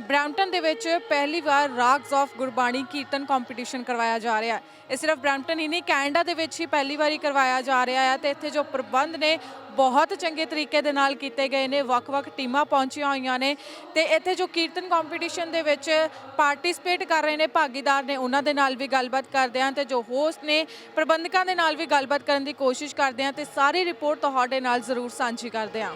Brampton ਦੇ ਵਿੱਚ ਪਹਿਲੀ ਵਾਰ ragas of Gurbani kirtan competition ਕਰਵਾਇਆ ਜਾ ਰਿਹਾ ਹੈ। ਇਹ ਸਿਰਫ ਬ੍ਰੈਂਪਟਨ ਹੀ ਨਹੀਂ, ਕੈਨੇਡਾ ਦੇ ਵਿੱਚ ਹੀ ਪਹਿਲੀ ਵਾਰੀ ਕਰਵਾਇਆ ਜਾ ਰਿਹਾ ਹੈ ਤੇ ਇੱਥੇ ਜੋ ਪ੍ਰਬੰਧ ਨੇ, ਬਹੁਤ ਚੰਗੇ ਤਰੀਕੇ ਦੇ ਨਾਲ ਕੀਤੇ ਗਏ ਨੇ, ਵੱਖ-ਵੱਖ ਟੀਮਾਂ ਪਹੁੰਚੀਆਂ ਹੋਈਆਂ ਨੇ ਤੇ ਇੱਥੇ ਜੋ ਕੀਰਤਨ ਕੰਪੀਟੀਸ਼ਨ ਦੇ ਵਿੱਚ ਪਾਰਟਿਸਿਪੇਟ ਕਰ ਰਹੇ ਨੇ, ਭਾਗੀਦਾਰ ਨੇ, ਉਹਨਾਂ ਦੇ ਨਾਲ ਵੀ ਗੱਲਬਾਤ ਕਰਦੇ ਹਾਂ ਤੇ ਜੋ ਹੋਸਟ ਨੇ, ਪ੍ਰਬੰਧਕਾਂ ਦੇ ਨਾਲ ਵੀ ਗੱਲਬਾਤ ਕਰਨ ਦੀ ਕੋਸ਼ਿਸ਼ ਕਰਦੇ ਹਾਂ ਤੇ ਸਾਰੀ ਰਿਪੋਰਟ ਤੁਹਾਡੇ ਨਾਲ ਜ਼ਰੂਰ ਸਾਂਝੀ ਕਰਦੇ ਹਾਂ।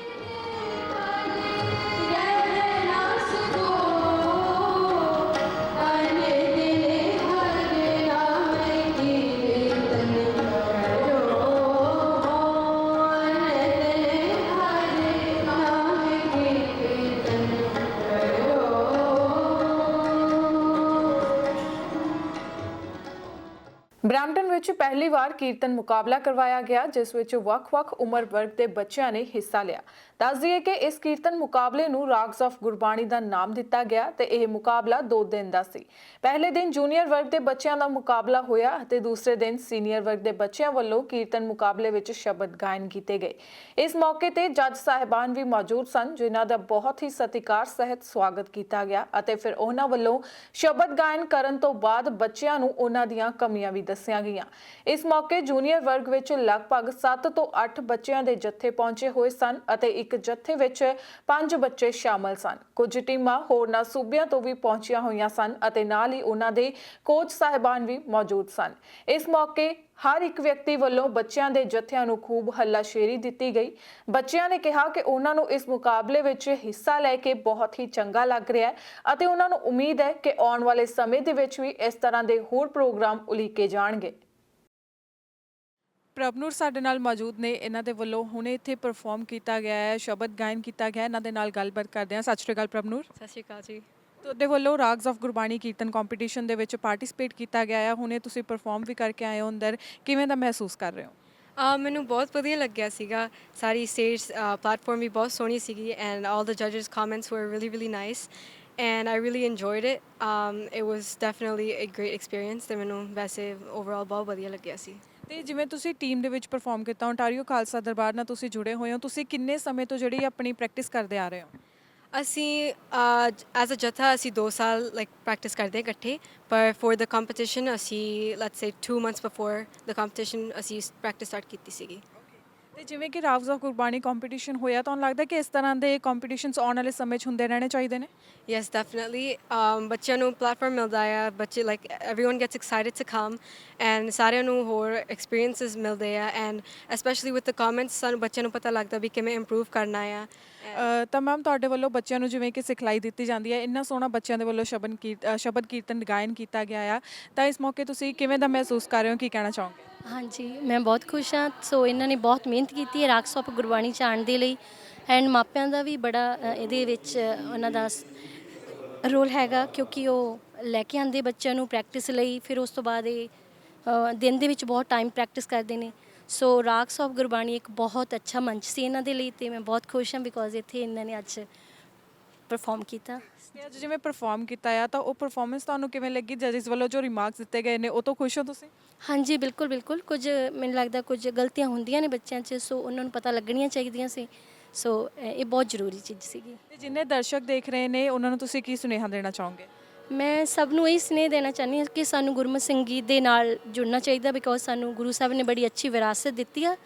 ਬ੍ਰੈਂਪਟਨ ਵਿੱਚ ਪਹਿਲੀ ਵਾਰ ਕੀਰਤਨ ਮੁਕਾਬਲਾ ਕਰਵਾਇਆ ਗਿਆ, ਜਿਸ ਵਿੱਚ ਵੱਖ-ਵੱਖ ਉਮਰ ਵਰਗ ਦੇ ਬੱਚਿਆਂ ਨੇ ਹਿੱਸਾ ਲਿਆ। ਦੱਸ ਦਈਏ ਕਿ ਇਸ ਕੀਰਤਨ ਮੁਕਾਬਲੇ ਨੂੰ ਰਾਗਸ ਆਫ ਗੁਰਬਾਣੀ ਦਾ ਨਾਮ ਦਿੱਤਾ ਗਿਆ ਤੇ ਇਹ ਮੁਕਾਬਲਾ 2 ਦਿਨ ਦਾ ਸੀ। ਪਹਿਲੇ ਦਿਨ ਜੂਨੀਅਰ ਵਰਗ ਦੇ ਬੱਚਿਆਂ ਦਾ ਮੁਕਾਬਲਾ ਹੋਇਆ ਅਤੇ ਦੂਸਰੇ ਦਿਨ ਸੀਨੀਅਰ ਵਰਗ ਦੇ ਬੱਚਿਆਂ ਵੱਲੋਂ ਕੀਰਤਨ ਮੁਕਾਬਲੇ ਵਿੱਚ ਸ਼ਬਦ ਗਾਇਨ ਕੀਤੇ ਗਏ। ਇਸ ਮੌਕੇ ਤੇ ਜੱਜ ਸਾਹਿਬਾਨ ਵੀ ਮੌਜੂਦ ਸਨ, ਜਿਨ੍ਹਾਂ ਦਾ ਬਹੁਤ ਹੀ ਸਤਿਕਾਰ ਸਹਿਤ ਸਵਾਗਤ ਕੀਤਾ ਗਿਆ ਅਤੇ ਫਿਰ ਉਹਨਾਂ ਵੱਲੋਂ ਸ਼ਬਦ ਗਾਇਨ ਕਰਨ ਤੋਂ ਬਾਅਦ ਬੱਚਿਆਂ ਨੂੰ ਉਹਨਾਂ ਦੀਆਂ ਕਮੀਆਂ ਵੀ ਦੱਸੀਆਂ ਗਈਆਂ। ਇਸ ਮੌਕੇ ਜੂਨੀਅਰ ਵਰਗ ਵਿੱਚ ਲਗਭਗ 7 ਤੋਂ 8 ਬੱਚਿਆਂ ਦੇ ਜੱਥੇ ਪਹੁੰਚੇ ਹੋਏ ਸਨ ਅਤੇ ਇੱਕ ਜੱਥੇ ਵਿੱਚ 5 ਬੱਚੇ ਸ਼ਾਮਲ ਸਨ। ਕੁਝ ਟੀਮਾਂ ਹੋਰਨਾਂ ਸੂਬਿਆਂ ਤੋਂ ਵੀ ਪਹੁੰਚੀਆਂ ਹੋਈਆਂ ਸਨ ਅਤੇ ਨਾਲ ਹੀ ਉਹਨਾਂ ਦੇ ਕੋਚ ਸਾਹਿਬਾਨ ਵੀ ਮੌਜੂਦ ਸਨ। ਇਸ ਮੌਕੇ ਹਰ ਇੱਕ ਵਿਅਕਤੀ ਵੱਲੋਂ ਬੱਚਿਆਂ ਦੇ ਜੱਥਿਆਂ ਨੂੰ ਖੂਬ ਹੱਲਾਸ਼ੇਰੀ ਦਿੱਤੀ ਗਈ। ਬੱਚਿਆਂ ਨੇ ਕਿਹਾ ਕਿ ਉਹਨਾਂ ਨੂੰ ਇਸ ਮੁਕਾਬਲੇ ਵਿੱਚ ਹਿੱਸਾ ਲੈ ਕੇ ਬਹੁਤ ਹੀ ਚੰਗਾ ਲੱਗ ਰਿਹਾ ਹੈ ਅਤੇ ਉਹਨਾਂ ਨੂੰ ਉਮੀਦ ਹੈ ਕਿ ਆਉਣ ਵਾਲੇ ਸਮੇਂ ਦੇ ਵਿੱਚ ਵੀ ਇਸ ਤਰ੍ਹਾਂ ਦੇ ਹੋਰ ਪ੍ਰੋਗਰਾਮ ਉਲੀਕੇ ਜਾਣਗੇ। ਪ੍ਰਭਨੂਰ ਸਾਡੇ ਨਾਲ ਮੌਜੂਦ ਨੇ। ਇਹਨਾਂ ਦੇ ਵੱਲੋਂ ਹੁਣੇ ਇੱਥੇ ਪਰਫਾਰਮ ਕੀਤਾ ਗਿਆ ਹੈ ਸ਼ਬਦ ਗਾਇਨ ਕੀਤਾ ਗਿਆ ਹੈ। ਇਹਨਾਂ ਦੇ ਨਾਲ ਗੱਲਬਾਤ ਕਰਦੇ ਹਾਂ। ਸਤਿ ਸ਼੍ਰੀ ਅਕਾਲ ਪ੍ਰਭਨੂਰ। ਸਤਿ ਸ਼੍ਰੀ ਅਕਾਲ ਜੀ। ਤੁਹਾਡੇ ਵੱਲੋਂ ragas of Gurbani kirtan competition ਦੇ ਵਿੱਚ ਪਾਰਟਿਸਿਪੇਟ ਕੀਤਾ ਗਿਆ ਹੈ ਹੁਣੇ ਤੁਸੀਂ ਪਰਫਾਰਮ ਵੀ ਕਰਕੇ ਆਏ ਹੋ ਅੰਦਰ। ਕਿਵੇਂ ਦਾ ਮਹਿਸੂਸ ਕਰ ਰਹੇ ਹੋ? ਮੈਨੂੰ ਬਹੁਤ ਵਧੀਆ ਲੱਗਿਆ ਸੀਗਾ। ਸਾਰੀ ਸਟੇਜ ਪਲੇਟਫਾਰਮ ਵੀ ਬਹੁਤ ਸੋਹਣੀ ਸੀਗੀ and all the ਜੱਜਸ comments were really really nice and I really enjoyed it um it was definitely a great experience ਤੇ ਮੈਨੂੰ ਵੈਸੇ ਓਵਰਆਲ ਬਹੁਤ ਵਧੀਆ ਲੱਗਿਆ ਸੀ। ਤੇ ਜਿਵੇਂ ਤੁਸੀਂ ਟੀਮ ਦੇ ਵਿੱਚ ਪਰਫਾਰਮ ਕੀਤਾ ਓਨਟਾਰੀਓ ਖਾਲਸਾ ਦਰਬਾਰ ਨਾਲ ਤੁਸੀਂ ਜੁੜੇ ਹੋਏ ਹੋ ਤੁਸੀਂ ਕਿੰਨੇ ਸਮੇਂ ਤੋਂ ਜਿਹੜੀ ਆਪਣੀ ਪ੍ਰੈਕਟਿਸ ਕਰਦੇ ਆ ਰਹੇ ਹੋ? ਅਸੀਂ ਐਜ਼ ਅ ਜਥਾ ਅਸੀਂ 2 ਸਾਲ ਲਾਈਕ ਪ੍ਰੈਕਟਿਸ ਕਰਦੇ ਹਾਂ ਇਕੱਠੇ, ਪਰ ਫॉर ਦ ਕੰਪੀਟੀਸ਼ਨ ਅਸੀਂ let's say 2 months before the competition ਅਸੀਂ ਪ੍ਰੈਕਟਿਸ ਸਟਾਰਟ ਕੀਤੀ ਸੀਗੀ। ਤੇ ਜਿਵੇਂ ਕਿ ਰਾਗਸ ਆਫ ਗੁਰਬਾਣੀ ਕੰਪੀਟੀਸ਼ਨ ਹੋਇਆ ਤੁਹਾਨੂੰ ਲੱਗਦਾ ਕਿ ਇਸ ਤਰ੍ਹਾਂ ਦੇ ਕੰਪੀਟੀਸ਼ਨਸ ਆਉਣ ਵਾਲੇ ਸਮੇਂ 'ਚ ਹੁੰਦੇ ਰਹਿਣੇ ਚਾਹੀਦੇ ਨੇ? Yes, definitely. Um, ਬੱਚਿਆਂ ਨੂੰ ਪਲੇਟਫਾਰਮ ਮਿਲਦਾ ਆ ਬੱਚੇ like everyone gets excited to come and ਸਾਰਿਆਂ ਨੂੰ ਹੋਰ experiences ਮਿਲਦੇ ਆ and especially with the comments ਸਾਨੂੰ ਬੱਚਿਆਂ ਨੂੰ ਪਤਾ ਲੱਗਦਾ ਵੀ ਕਿਵੇਂ improve ਕਰਨਾ ਆ। ਤਾਂ ਮੈਮ ਤੁਹਾਡੇ ਵੱਲੋਂ ਬੱਚਿਆਂ ਨੂੰ ਜਿਵੇਂ ਕਿ ਸਿਖਲਾਈ ਦਿੱਤੀ ਜਾਂਦੀ ਹੈ ਇੰਨਾ ਸੋਹਣਾ ਬੱਚਿਆਂ ਦੇ ਵੱਲੋਂ ਸ਼ਬਦ ਕੀਰਤਨ ਗਾਇਨ ਕੀਤਾ ਗਿਆ ਆ। ਤਾਂ ਇਸ ਮੌਕੇ ਤੁਸੀਂ ਕਿਵੇਂ ਦਾ ਮਹਿਸੂਸ ਕਰ ਰਹੇ ਹੋ ਕੀ ਕਹਿਣਾ ਚਾਹੋਗੇ? ਹਾਂਜੀ ਮੈਂ ਬਹੁਤ ਖੁਸ਼ ਹਾਂ। ਸੋ ਇਹਨਾਂ ਨੇ ਬਹੁਤ ਮਿਹਨਤ ਕੀਤੀ ਹੈ ਰਾਗ ਸੌਪ ਗੁਰਬਾਣੀ ਚ ਆਉਣ ਦੇ ਲਈ। ਐਂਡ ਮਾਪਿਆਂ ਦਾ ਵੀ ਬੜਾ ਅ, ਇਹਦੇ ਵਿੱਚ ਅ, ਉਹਨਾਂ ਦਾ ਰੋਲ ਹੈਗਾ ਕਿਉਂਕਿ ਉਹ ਲੈ ਕੇ ਆਉਂਦੇ ਬੱਚਿਆਂ ਨੂੰ ਪ੍ਰੈਕਟਿਸ ਲਈ। ਫਿਰ ਉਸ ਤੋਂ ਬਾਅਦ ਇਹ ਅ, ਦਿਨ ਦੇ ਵਿੱਚ ਬਹੁਤ ਟਾਈਮ ਪ੍ਰੈਕਟਿਸ ਕਰਦੇ ਨੇ। ਸੋ ਰਾਗ ਸੌਪ ਗੁਰਬਾਣੀ ਇੱਕ ਬਹੁਤ ਅੱਛਾ ਮੰਚ ਸੀ ਇਹਨਾਂ ਦੇ ਲਈ ਤੇ ਮੈਂ ਬਹੁਤ ਖੁਸ਼ ਹਾਂ ਬਿਕੋਜ਼ ਇੱਥੇ ਇਹਨਾਂ ਨੇ ਅੱਜ ਪਰਫਾਰਮ ਕੀਤਾ? ਤੇ ਅੱਜ ਜਿਵੇਂ ਪਰਫਾਰਮ ਕੀਤਾ ਆ ਤਾਂ ਉਹ ਪਰਫਾਰਮੈਂਸ ਤੁਹਾਨੂੰ ਕਿਵੇਂ ਲੱਗੀ? ਜਜਿਸ ਵੱਲੋਂ ਜੋ ਰਿਮਾਰਕਸ ਦਿੱਤੇ ਗਏ ਨੇ ਉਹ ਤੋਂ ਖੁਸ਼ ਹੋ ਤੁਸੀਂ? ਹਾਂਜੀ ਬਿਲਕੁਲ ਬਿਲਕੁਲ। ਕੁਝ ਮੈਨੂੰ ਲੱਗਦਾ ਕੁਝ ਗਲਤੀਆਂ ਹੁੰਦੀਆਂ ਨੇ ਬੱਚਿਆਂ 'ਚ ਸੋ ਉਹਨਾਂ ਨੂੰ ਪਤਾ ਲੱਗਣੀਆਂ ਚਾਹੀਦੀਆਂ ਸੀ। ਸੋ ਇਹ ਬਹੁਤ ਜ਼ਰੂਰੀ ਚੀਜ਼ ਸੀਗੀ। ਤੇ ਜਿੰਨੇ ਦਰਸ਼ਕ ਦੇਖ ਰਹੇ ਨੇ ਉਹਨਾਂ ਨੂੰ ਤੁਸੀਂ ਕੀ ਸੁਨੇਹਾ ਦੇਣਾ ਚਾਹੋਗੇ? ਮੈਂ ਸਭ ਨੂੰ ਇਹ ਸਨੇਹ ਦੇਣਾ ਚਾਹੁੰਦੀ ਹਾਂ ਕਿ ਸਾਨੂੰ ਗੁਰਮਤਿ ਸੰਗੀਤ ਦੇ ਨਾਲ ਜੁੜਨਾ ਚਾਹੀਦਾ ਬਿਕੋਜ਼ ਸਾਨੂੰ ਗੁਰੂ ਸਾਹਿਬ ਨੇ ਬੜੀ ਅੱਛੀ ਵਿਰਾਸਤ ਦਿੱਤੀ ਆ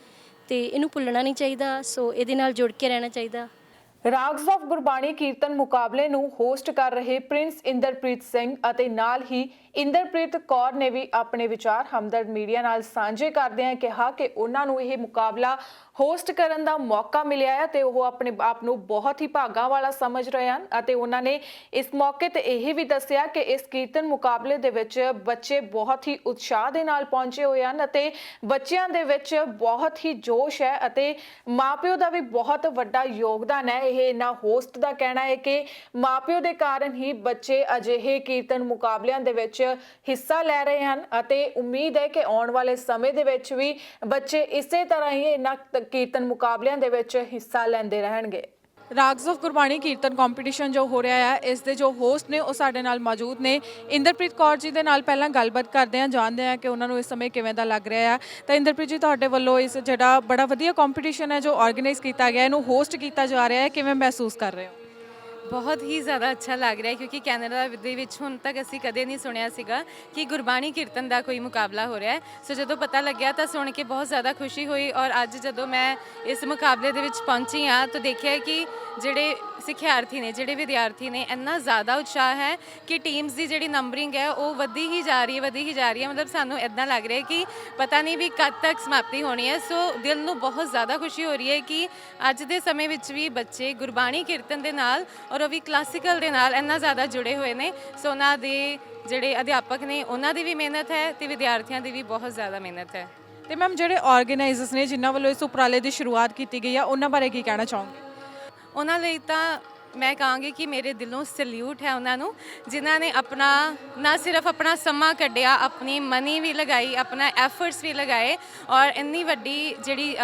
ਤੇ ਇਹਨੂੰ ਭੁੱਲਣਾ ਨਹੀਂ ਚਾਹੀਦਾ। ਸੋ ਇਹਦੇ ਨਾਲ ਜੁੜ ਕੇ ਰਹਿਣਾ ਚਾਹੀਦਾ। ਰਾਗਸ ਆਫ ਗੁਰਬਾਣੀ ਕੀਰਤਨ ਮੁਕਾਬਲੇ ਨੂੰ ਹੋਸਟ ਕਰ ਰਹੇ ਪ੍ਰਿੰਸ ਇੰਦਰਪ੍ਰੀਤ ਸਿੰਘ ਅਤੇ ਨਾਲ ਹੀ ਇੰਦਰਪ੍ਰੀਤ ਕੌਰ ਨੇ ਵੀ ਆਪਣੇ ਵਿਚਾਰ ਹਮਦਰਦ ਮੀਡੀਆ ਨਾਲ ਸਾਂਝੇ ਕਰਦਿਆਂ ਕਿਹਾ ਕਿ ਉਹਨਾਂ ਨੂੰ ਇਹ ਮੁਕਾਬਲਾ ਹੋਸਟ ਕਰਨ ਦਾ ਮੌਕਾ ਮਿਲਿਆ ਹੈ ਤੇ ਉਹ ਆਪਣੇ ਆਪ ਨੂੰ ਬਹੁਤ ਹੀ ਭਾਗਾਂ ਵਾਲਾ ਸਮਝ ਰਹੇ ਹਨ ਅਤੇ ਉਹਨਾਂ ਨੇ ਇਸ ਮੌਕੇ ਤੇ ਇਹ ਵੀ ਦੱਸਿਆ ਕਿ ਇਸ ਕੀਰਤਨ ਮੁਕਾਬਲੇ ਦੇ ਵਿੱਚ ਬੱਚੇ ਬਹੁਤ ਹੀ ਉਤਸ਼ਾਹ ਦੇ ਨਾਲ ਪਹੁੰਚੇ ਹੋਏ ਹਨ ਅਤੇ ਬੱਚਿਆਂ ਦੇ ਵਿੱਚ ਬਹੁਤ ਹੀ ਜੋਸ਼ ਹੈ ਅਤੇ ਮਾਪਿਓ ਦਾ ਵੀ ਬਹੁਤ ਵੱਡਾ ਯੋਗਦਾਨ ਹੈ। ਇਹ ਇਹਨਾਂ ਹੋਸਟ ਦਾ ਕਹਿਣਾ ਹੈ ਕਿ ਮਾਪਿਓ ਦੇ ਕਾਰਨ ਹੀ ਬੱਚੇ ਅਜਿਹੇ ਕੀਰਤਨ ਮੁਕਾਬਲਿਆਂ ਦੇ ਵਿੱਚ ਹਿੱਸਾ ਲੈ ਰਹੇ ਹਨ ਅਤੇ ਉਮੀਦ ਹੈ ਕਿ ਆਉਣ ਵਾਲੇ ਸਮੇਂ ਦੇ ਵਿੱਚ ਵੀ ਬੱਚੇ ਇਸੇ ਤਰ੍ਹਾਂ ਹੀ ਇਹਨਾਂ ਕੀਰਤਨ ਮੁਕਾਬਲਿਆਂ ਦੇ ਵਿੱਚ ਹਿੱਸਾ ਲੈਂਦੇ ਰਹਿਣਗੇ। Ragas of Gurbani kirtan competition ਜੋ ਹੋ ਰਿਹਾ ਹੈ ਇਸ ਦੇ ਜੋ ਹੋਸਟ ਨੇ ਉਹ ਸਾਡੇ ਨਾਲ ਮੌਜੂਦ ਨੇ। ਇੰਦਰਪ੍ਰੀਤ ਕੌਰ ਜੀ ਦੇ ਨਾਲ ਪਹਿਲਾਂ ਗੱਲਬਾਤ ਕਰਦੇ ਹਾਂ, ਜਾਣਦੇ ਹਾਂ ਕਿ ਉਹਨਾਂ ਨੂੰ ਇਸ ਸਮੇਂ ਕਿਵੇਂ ਦਾ ਲੱਗ ਰਿਹਾ ਹੈ ਤਾਂ ਇੰਦਰਪ੍ਰੀਤ ਜੀ, ਤੁਹਾਡੇ ਵੱਲੋਂ ਇਸ ਜਿਹੜਾ ਬੜਾ ਵਧੀਆ ਕੰਪੀਟੀਸ਼ਨ ਹੈ ਜੋ ਆਰਗੇਨਾਈਜ਼ ਕੀਤਾ ਗਿਆ, ਇਹਨੂੰ ਹੋਸਟ ਕੀਤਾ ਜਾ ਰਿਹਾ ਹੈ, ਕਿਵੇਂ ਮਹਿਸੂਸ ਕਰ ਰਹੇ ਹੋ? ਬਹੁਤ ਹੀ ਜ਼ਿਆਦਾ ਅੱਛਾ ਲੱਗ ਰਿਹਾ ਹੈ, ਕਿਉਂਕਿ ਕੈਨੇਡਾ ਦੇ ਵਿੱਚ ਹੁਣ ਤੱਕ ਅਸੀਂ ਕਦੇ ਨਹੀਂ ਸੁਣਿਆ ਸੀਗਾ ਕਿ ਗੁਰਬਾਣੀ ਕੀਰਤਨ ਦਾ ਕੋਈ ਮੁਕਾਬਲਾ ਹੋ ਰਿਹਾ ਹੈ। ਸੋ ਜਦੋਂ ਪਤਾ ਲੱਗਿਆ ਤਾਂ ਸੁਣ ਕੇ ਬਹੁਤ ਜ਼ਿਆਦਾ ਖੁਸ਼ੀ ਹੋਈ ਔਰ ਅੱਜ ਜਦੋਂ ਮੈਂ ਇਸ ਮੁਕਾਬਲੇ ਦੇ ਵਿੱਚ ਪਹੁੰਚੀ ਹਾਂ ਤਾਂ ਦੇਖਿਆ ਕਿ ਜਿਹੜੇ ਸਿੱਖਿਆਰਥੀ ਨੇ, ਜਿਹੜੇ ਵਿਦਿਆਰਥੀ ਨੇ, ਇੰਨਾ ਜ਼ਿਆਦਾ ਉਤਸ਼ਾਹ ਹੈ ਕਿ ਟੀਮਸ ਦੀ ਜਿਹੜੀ ਨੰਬਰਿੰਗ ਹੈ ਉਹ ਵਧੀ ਹੀ ਜਾ ਰਹੀ ਹੈ, ਵਧੀ ਹੀ ਜਾ ਰਹੀ ਹੈ। ਮਤਲਬ ਸਾਨੂੰ ਇਦਾਂ ਲੱਗ ਰਿਹਾ ਕਿ ਪਤਾ ਨਹੀਂ ਵੀ ਕਦ ਤੱਕ ਸਮਾਪਤੀ ਹੋਣੀ ਹੈ। ਸੋ ਦਿਲ ਨੂੰ ਬਹੁਤ ਜ਼ਿਆਦਾ ਖੁਸ਼ੀ ਹੋ ਰਹੀ ਹੈ ਕਿ ਅੱਜ ਦੇ ਸਮੇਂ ਵਿੱਚ ਵੀ ਬੱਚੇ ਗੁਰਬਾਣੀ ਕੀਰਤਨ ਦੇ ਨਾਲ ਔਰ ਉਹ ਵੀ ਕਲਾਸੀਕਲ ਦੇ ਨਾਲ ਇੰਨਾ ਜ਼ਿਆਦਾ ਜੁੜੇ ਹੋਏ ਨੇ ਸੋ ਉਹਨਾਂ ਦੇ ਜਿਹੜੇ ਅਧਿਆਪਕ ਨੇ ਉਹਨਾਂ ਦੀ ਵੀ ਮਿਹਨਤ ਹੈ ਤੇ ਵਿਦਿਆਰਥੀਆਂ ਦੀ ਵੀ ਬਹੁਤ ਜ਼ਿਆਦਾ ਮਿਹਨਤ ਹੈ। ਤੇ ਮੈਮ ਜਿਹੜੇ ਆਰਗੇਨਾਈਜ਼ਰਸ ਨੇ ਜਿਨ੍ਹਾਂ ਵੱਲੋਂ ਇਸ ਉਪਰਾਲੇ ਦੀ ਸ਼ੁਰੂਆਤ ਕੀਤੀ ਗਈ ਹੈ ਉਹਨਾਂ ਬਾਰੇ ਕੀ ਕਹਿਣਾ ਚਾਹੋਗੇ? ਉਹਨਾਂ ਲਈ ਤਾਂ ਮੈਂ ਕਹਾਂਗੀ ਕਿ ਮੇਰੇ ਦਿਲੋਂ ਸਲੂਟ ਹੈ ਉਹਨਾਂ ਨੂੰ, ਜਿਨ੍ਹਾਂ ਨੇ ਆਪਣਾ, ਨਾ ਸਿਰਫ ਆਪਣਾ ਸਮਾਂ ਕੱਢਿਆ, ਆਪਣੀ ਮਨੀ ਵੀ ਲਗਾਈ, ਆਪਣਾ ਐਫਰਟਸ ਵੀ ਲਗਾਏ ਔਰ ਇੰਨੀ ਵੱਡੀ ਜਿਹੜੀ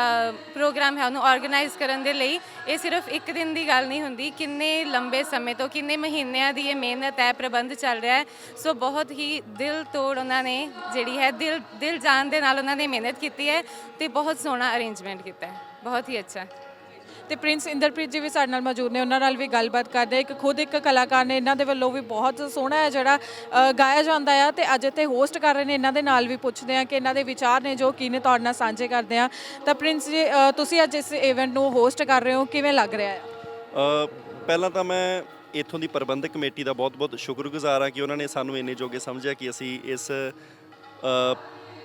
ਪ੍ਰੋਗਰਾਮ ਹੈ ਉਹਨੂੰ ਆਰਗੇਨਾਈਜ਼ ਕਰਨ ਦੇ ਲਈ ਇਹ ਸਿਰਫ ਇੱਕ ਦਿਨ ਦੀ ਗੱਲ ਨਹੀਂ ਹੁੰਦੀ, ਕਿੰਨੇ ਲੰਬੇ ਸਮੇਂ ਤੋਂ, ਕਿੰਨੇ ਮਹੀਨਿਆਂ ਦੀ ਇਹ ਮਿਹਨਤ ਹੈ, ਪ੍ਰਬੰਧ ਚੱਲ ਰਿਹਾ ਹੈ, ਸੋ ਬਹੁਤ ਹੀ ਦਿਲ ਤੋੜ ਉਹਨਾਂ ਨੇ ਜਿਹੜੀ ਹੈ, ਦਿਲ ਦਿਲ ਜਾਨ ਦੇ ਨਾਲ ਉਹਨਾਂ ਨੇ ਮਿਹਨਤ ਕੀਤੀ ਹੈ ਤੇ ਬਹੁਤ ਸੋਹਣਾ ਅਰੇਂਜਮੈਂਟ ਕੀਤਾ ਹੈ, ਬਹੁਤ ਹੀ ਅੱਛਾ। ਤੇ ਪ੍ਰਿੰਸ ਇੰਦਰਪ੍ਰੀਤ ਜੀ ਵੀ ਸਾਡੇ ਨਾਲ ਮੌਜੂਦ ਨੇ, ਉਹਨਾਂ ਨਾਲ ਵੀ ਗੱਲਬਾਤ ਕਰਦੇ ਇੱਕ ਖੁਦ ਇੱਕ ਕਲਾਕਾਰ ਨੇ, ਇਹਨਾਂ ਦੇ ਵੱਲੋਂ ਵੀ ਬਹੁਤ ਸੋਹਣਾ ਹੈ ਜਿਹੜਾ ਗਾਇਆ ਜਾਂਦਾ ਆ ਤੇ ਅੱਜ ਇੱਥੇ ਹੋਸਟ ਕਰ ਰਹੇ ਨੇ, ਇਹਨਾਂ ਦੇ ਨਾਲ ਵੀ ਪੁੱਛਦੇ ਆ ਕਿ ਇਹਨਾਂ ਦੇ ਵਿਚਾਰ ਨੇ ਜੋ ਕੀ ਨੇ, ਤੁਹਾਡੇ ਨਾਲ ਸਾਂਝੇ ਕਰਦੇ ਆ ਤਾਂ ਪ੍ਰਿੰਸ ਜੀ ਤੁਸੀਂ ਅੱਜ ਇਸ ਇਵੈਂਟ ਨੂੰ ਹੋਸਟ ਕਰ ਰਹੇ ਹੋ, ਕਿਵੇਂ ਲੱਗ ਰਿਹਾ ਹੈ? ਪਹਿਲਾਂ ਤਾਂ ਮੈਂ ਇਥੋਂ ਦੀ ਪ੍ਰਬੰਧਕ ਕਮੇਟੀ ਦਾ ਬਹੁਤ-ਬਹੁਤ ਸ਼ੁਕਰਗੁਜ਼ਾਰ ਹਾਂ ਕਿ ਉਹਨਾਂ ਨੇ ਸਾਨੂੰ ਇੰਨੇ ਜੋਗੇ ਸਮਝਿਆ ਕਿ ਅਸੀਂ ਇਸ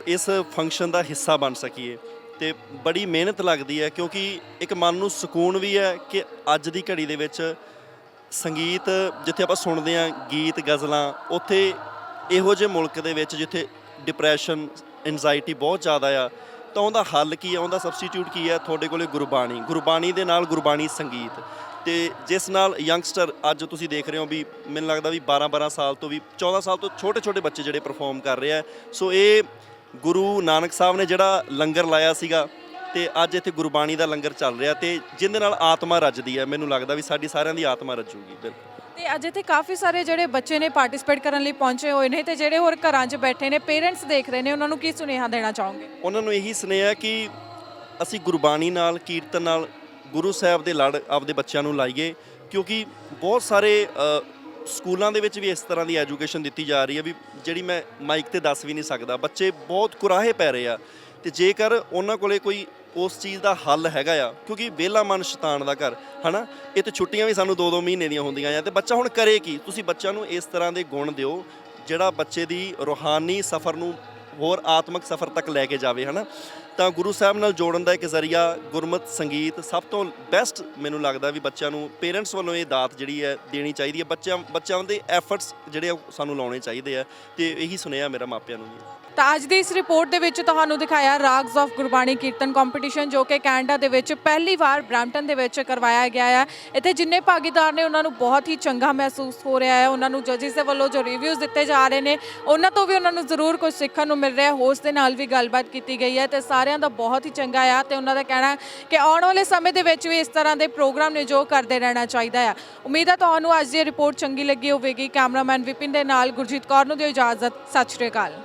ਇਸ ਫੰਕਸ਼ਨ ਦਾ ਹਿੱਸਾ ਬਣ ਸਕੀਏ। ਤੇ ਬੜੀ ਮਿਹਨਤ ਲੱਗਦੀ ਹੈ, ਕਿਉਂਕਿ ਇੱਕ ਮਨ ਨੂੰ ਸਕੂਨ ਵੀ ਹੈ ਕਿ ਅੱਜ ਦੀ ਘੜੀ ਦੇ ਵਿੱਚ ਸੰਗੀਤ, ਜਿੱਥੇ ਆਪਾਂ ਸੁਣਦੇ ਹਾਂ ਗੀਤ, ਗਜ਼ਲਾਂ, ਉੱਥੇ ਇਹੋ ਜਿਹੇ ਮੁਲਕ ਦੇ ਵਿੱਚ ਜਿੱਥੇ ਡਿਪਰੈਸ਼ਨ ਐਂਜ਼ਾਈਟੀ ਬਹੁਤ ਜ਼ਿਆਦਾ ਆ, ਤਾਂ ਉਹਦਾ ਹੱਲ ਕੀ ਹੈ, ਉਹਦਾ ਸਬਸਟੀਟਿਊਟ ਕੀ ਹੈ? ਤੁਹਾਡੇ ਕੋਲੇ ਗੁਰਬਾਣੀ ਗੁਰਬਾਣੀ ਦੇ ਨਾਲ ਗੁਰਬਾਣੀ ਸੰਗੀਤ। ਤੇ ਜਿਸ ਨਾਲ ਯੰਗਸਟਰ ਅੱਜ ਤੁਸੀਂ ਦੇਖ ਰਹੇ ਹੋ ਵੀ ਮੈਨੂੰ ਲੱਗਦਾ ਵੀ 12 12 ਸਾਲ ਤੋਂ ਵੀ 14 ਸਾਲ ਤੋਂ ਛੋਟੇ ਛੋਟੇ ਬੱਚੇ ਜਿਹੜੇ ਪਰਫਾਰਮ ਕਰ ਰਹੇ ਆ, ਸੋ ਇਹ ਗੁਰੂ ਨਾਨਕ ਸਾਹਿਬ ਨੇ ਜਿਹੜਾ ਲੰਗਰ ਲਾਇਆ ਸੀਗਾ ਤੇ ਅੱਜ ਇੱਥੇ ਗੁਰਬਾਣੀ ਦਾ ਲੰਗਰ ਚੱਲ ਰਿਹਾ ਤੇ ਜਿਹਦੇ ਨਾਲ ਆਤਮਾ ਰੱਜਦੀ ਹੈ ਮੈਨੂੰ ਲੱਗਦਾ ਵੀ ਸਾਡੀ ਸਾਰਿਆਂ ਦੀ ਆਤਮਾ ਰੱਜੂਗੀ ਬਿਲਕੁਲ। ਤੇ ਅੱਜ ਇੱਥੇ ਕਾਫੀ ਸਾਰੇ ਜਿਹੜੇ ਬੱਚੇ ਨੇ ਪਾਰਟਿਸਿਪੇਟ ਕਰਨ ਲਈ ਪਹੁੰਚੇ ਹੋਏ ਨੇ ਤੇ ਜਿਹੜੇ ਹੋਰ ਘਰਾਂ 'ਚ ਬੈਠੇ ਨੇ ਪੇਰੈਂਟਸ ਦੇਖ ਰਹੇ ਨੇ ਉਹਨਾਂ ਨੂੰ ਕੀ ਸੁਨੇਹਾ ਦੇਣਾ ਚਾਹੋਗੇ? ਉਹਨਾਂ ਨੂੰ ਇਹੀ ਸੁਨੇਹਾ ਕਿ ਅਸੀਂ ਗੁਰਬਾਣੀ ਨਾਲ ਕੀਰਤਨ ਨਾਲ ਗੁਰੂ ਸਾਹਿਬ ਦੇ ਲੜ ਆਪਦੇ ਬੱਚਿਆਂ ਨੂੰ ਲਾਈਏ ਕਿਉਂਕਿ ਬਹੁਤ ਸਾਰੇ ਸਕੂਲਾਂ ਦੇ ਵਿੱਚ ਵੀ ਇਸ ਤਰ੍ਹਾਂ ਦੀ ਐਜੂਕੇਸ਼ਨ ਦਿੱਤੀ ਜਾ ਰਹੀ ਹੈ ਵੀ ਜਿਹੜੀ ਮੈਂ ਮਾਈਕ ਤੇ ਦੱਸ ਵੀ ਨਹੀਂ ਸਕਦਾ। ਬੱਚੇ ਬਹੁਤ ਕੁਰਾਹੇ ਪੈ ਰਹੇ ਆ ਤੇ ਜੇਕਰ ਉਹਨਾਂ ਕੋਲੇ ਕੋਈ ਉਸ ਚੀਜ਼ ਦਾ ਹੱਲ ਹੈਗਾ ਆ, ਕਿਉਂਕਿ ਵਿਹਲਾ ਮਨ ਸ਼ੈਤਾਨ ਦਾ ਘਰ, ਹਨਾ? ਇਹ ਤੇ ਛੁੱਟੀਆਂ ਵੀ ਸਾਨੂੰ 2-2 ਮਹੀਨੇ ਦੀਆਂ ਹੁੰਦੀਆਂ ਆ ਤੇ ਬੱਚਾ ਹੁਣ ਕਰੇ ਕੀ? ਤੁਸੀਂ ਬੱਚਿਆਂ ਨੂੰ ਇਸ ਤਰ੍ਹਾਂ ਦੇ ਗੁਣ ਦਿਓ ਜਿਹੜਾ ਬੱਚੇ ਦੀ ਰੂਹਾਨੀ ਸਫ਼ਰ ਨੂੰ ਹੋਰ ਆਤਮਿਕ ਸਫ਼ਰ ਤੱਕ ਲੈ ਕੇ ਜਾਵੇ, ਹਨਾ? ਤਾਂ ਗੁਰੂ ਸਾਹਿਬ ਨਾਲ ਜੋੜਨ ਦਾ ਇੱਕ ਜ਼ਰੀਆ ਗੁਰਮਤ ਸੰਗੀਤ ਸਭ ਤੋਂ ਬੈਸਟ ਮੈਨੂੰ ਲੱਗਦਾ ਵੀ ਬੱਚਿਆਂ ਨੂੰ ਪੇਰੈਂਟਸ ਵੱਲੋਂ ਇਹ ਦਾਤ ਜਿਹੜੀ ਹੈ ਦੇਣੀ ਚਾਹੀਦੀ ਹੈ। ਬੱਚਿਆਂ ਬੱਚਿਆਂ ਦੇ ਐਫਰਟਸ ਜਿਹੜੇ ਆ ਉਹ ਸਾਨੂੰ ਲਾਉਣੇ ਚਾਹੀਦੇ ਆ ਤੇ ਇਹੀ ਸੁਨੇਹਾ ਮੇਰਾ ਮਾਪਿਆਂ ਨੂੰ ਵੀ ਤਾਂ ਅੱਜ ਦੀ ਇਸ ਰਿਪੋਰਟ ਦੇ ਵਿੱਚ ਤੁਹਾਨੂੰ ਦਿਖਾਇਆ ragas of Gurbani kirtan competition ਜੋ ਕਿ ਕੈਨੇਡਾ ਦੇ ਵਿੱਚ ਪਹਿਲੀ ਵਾਰ ਬ੍ਰੈਂਪਟਨ ਦੇ ਵਿੱਚ ਕਰਵਾਇਆ ਗਿਆ ਹੈ ਇੱਥੇ ਜਿੰਨੇ ਭਾਗੀਦਾਰ ਨੇ ਉਹਨਾਂ ਨੂੰ ਬਹੁਤ ਹੀ ਚੰਗਾ ਮਹਿਸੂਸ ਹੋ ਰਿਹਾ ਹੈ। ਉਹਨਾਂ ਨੂੰ ਜੱਜਿਸ ਦੇ ਵੱਲੋਂ ਜੋ ਰਿਵਿਊਜ਼ ਦਿੱਤੇ ਜਾ ਰਹੇ ਨੇ, ਉਹਨਾਂ ਤੋਂ ਵੀ ਉਹਨਾਂ ਨੂੰ ਜ਼ਰੂਰ ਕੁਝ ਸਿੱਖਣ ਨੂੰ ਮਿਲ ਰਿਹਾ ਹੋਸਟ ਦੇ ਨਾਲ ਵੀ ਗੱਲਬਾਤ ਕੀਤੀ ਗਈ ਹੈ ਤੇ ਸਾਰਿਆਂ ਦਾ ਬਹੁਤ ਹੀ ਚੰਗਾ ਆ ਤੇ ਉਹਨਾਂ ਦਾ ਕਹਿਣਾ ਕਿ ਆਉਣ ਵਾਲੇ ਸਮੇਂ ਦੇ ਵਿੱਚ ਵੀ ਇਸ ਤਰ੍ਹਾਂ ਦੇ ਪ੍ਰੋਗਰਾਮ ਨੇ ਜੋ ਕਰਦੇ ਰਹਿਣਾ ਚਾਹੀਦਾ ਆ। ਉਮੀਦ ਹੈ ਤੁਹਾਨੂੰ ਅੱਜ ਦੀ ਰਿਪੋਰਟ ਚੰਗੀ ਲੱਗੀ ਹੋਵੇਗੀ। ਕੈਮਰਾਮੈਨ ਵਿਪਿਨ ਦੇ ਨਾਲ ਗੁਰਜੀਤ ਕੌਰ ਨੂੰ ਦਿਓ ਇਜਾਜ਼ਤ। ਸਤਿ ਸ਼੍ਰੀ ਅਕਾਲ।